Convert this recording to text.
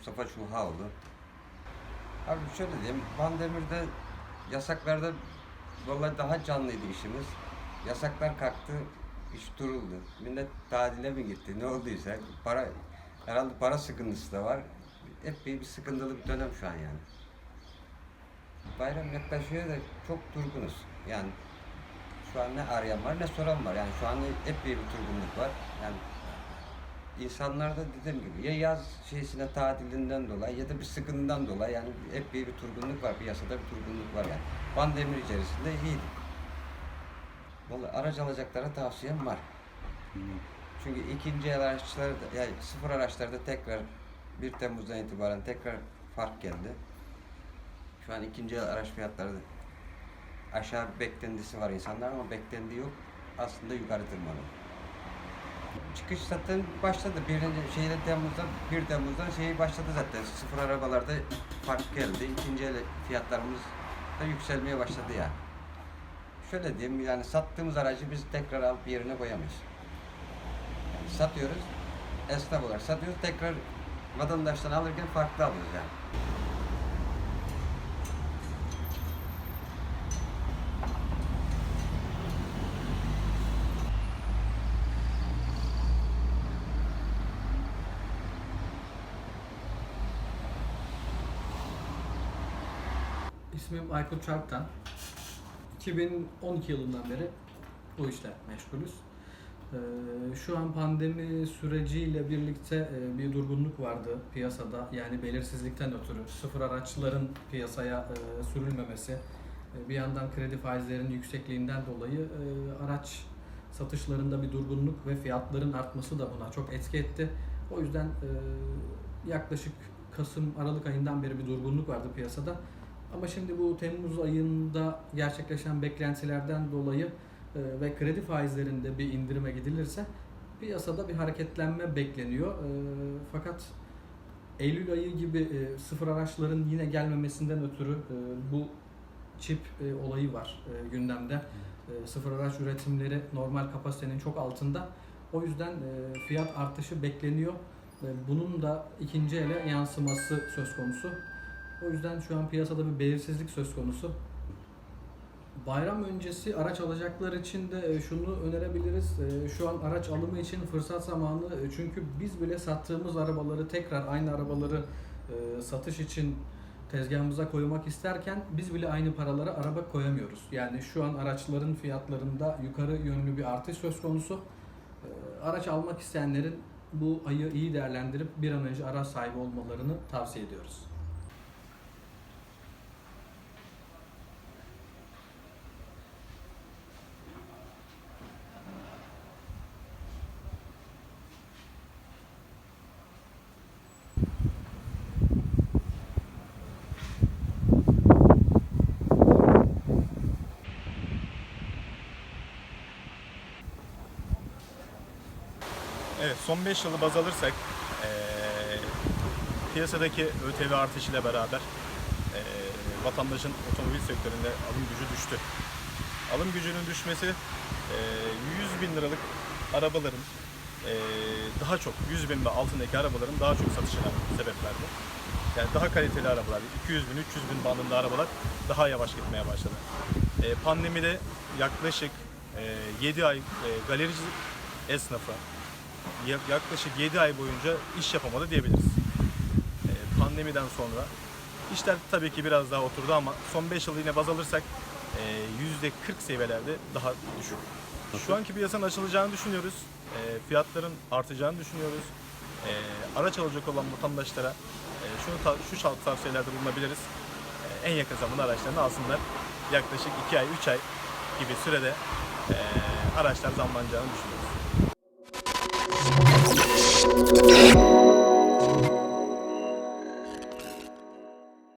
Mustafa Çuhaoğlu. Abi şöyle diyeyim, Bandemir'de yasaklarda vallahi daha canlıydı işimiz. Yasaklar kalktı, iş duruldu. Millet tatile mi gitti, ne olduysa para herhalde para sıkıntısı da var. Hep bir, bir sıkıntılı bir dönem şu an yani. Bayram yaklaşıyor da çok durgunuz. Yani şu an ne arayan var ne soran var. Yani şu an hep bir durgunluk var. Yani İnsanlarda dediğim gibi ya yaz şeysine tatilinden dolayı ya da bir sıkıntıdan dolayı yani hep bir, bir turgunluk var, piyasada bir turgunluk var yani. Pandemi içerisinde iyiydi. Vallahi araç alacaklara tavsiyem var. Çünkü ikinci el araçlarda, yani sıfır araçlarda tekrar 1 Temmuz'dan itibaren tekrar fark geldi. Şu an ikinci el araç fiyatları da aşağı beklentisi var insanlar ama beklendiği yok. Aslında yukarı tırmanıyor. Çıkış zaten başladı. Birinci şeyde Temmuz'da 1 Temmuz'dan şey başladı zaten. Sıfır arabalarda fark geldi. İkinci el fiyatlarımız da yükselmeye başladı yani. Şöyle diyeyim yani sattığımız aracı biz tekrar alıp yerine koyamayız. Yani satıyoruz, esnaf olarak satıyoruz. Tekrar vatandaştan alırken farklı alıyoruz yani. İsmim Aykut Çarptan. 2012 yılından beri bu işle meşgulüz. Ee, Şu an pandemi süreciyle birlikte e, bir durgunluk vardı piyasada. Yani belirsizlikten ötürü sıfır araçların piyasaya e, sürülmemesi, e, bir yandan kredi faizlerinin yüksekliğinden dolayı araç satışlarında bir durgunluk ve fiyatların artması da buna çok etki etti. O yüzden yaklaşık Kasım Aralık ayından beri bir durgunluk vardı piyasada. Ama şimdi bu Temmuz ayında gerçekleşen beklentilerden dolayı e, ve kredi faizlerinde bir indirime gidilirse piyasada bir hareketlenme bekleniyor. E, fakat Eylül ayı gibi e, sıfır araçların yine gelmemesinden ötürü bu çip olayı var gündemde. Sıfır araç üretimleri normal kapasitenin çok altında. O yüzden fiyat artışı bekleniyor. Bunun da ikinci ele yansıması söz konusu. O yüzden şu an piyasada bir belirsizlik söz konusu. Bayram öncesi araç alacaklar için de e, şunu önerebiliriz. E, Şu an araç alımı için fırsat zamanı. E, Çünkü biz bile sattığımız arabaları tekrar aynı arabaları satış için tezgahımıza koymak isterken biz bile aynı paralara araba koyamıyoruz. Yani şu an araçların fiyatlarında yukarı yönlü bir artış söz konusu. Araç almak isteyenlerin bu ayı iyi değerlendirip bir an önce araç sahibi olmalarını tavsiye ediyoruz. Evet, son 5 yılı baz alırsak eee, piyasadaki ÖTV artışıyla beraber eee, vatandaşın otomobil sektöründe alım gücü düştü. Alım gücünün düşmesi eee 100 bin liralık arabaların eee, daha çok 100 bin ve altındaki arabaların daha çok satışına sebep verdi. Yani daha kaliteli arabalar, 200 bin, 300 bin bandında arabalar daha yavaş gitmeye başladı. Eee, pandemide yaklaşık eee 7 ay eee, galerici esnafa ya- yaklaşık 7 ay boyunca iş yapamadı diyebiliriz. Ee, pandemiden sonra işler tabii ki biraz daha oturdu ama son 5 yıl yine baz alırsak e, %40 seviyelerde daha düşük. Şu anki piyasanın açılacağını düşünüyoruz. E, fiyatların artacağını düşünüyoruz. E, araç alacak olan vatandaşlara e, şunu şu şart tavsiyelerde bulunabiliriz. E, en yakın zamanda araçlarını alsınlar. Yaklaşık 2 ay, 3 ay gibi sürede e, araçlar zamlanacağını düşünüyoruz. Thank you.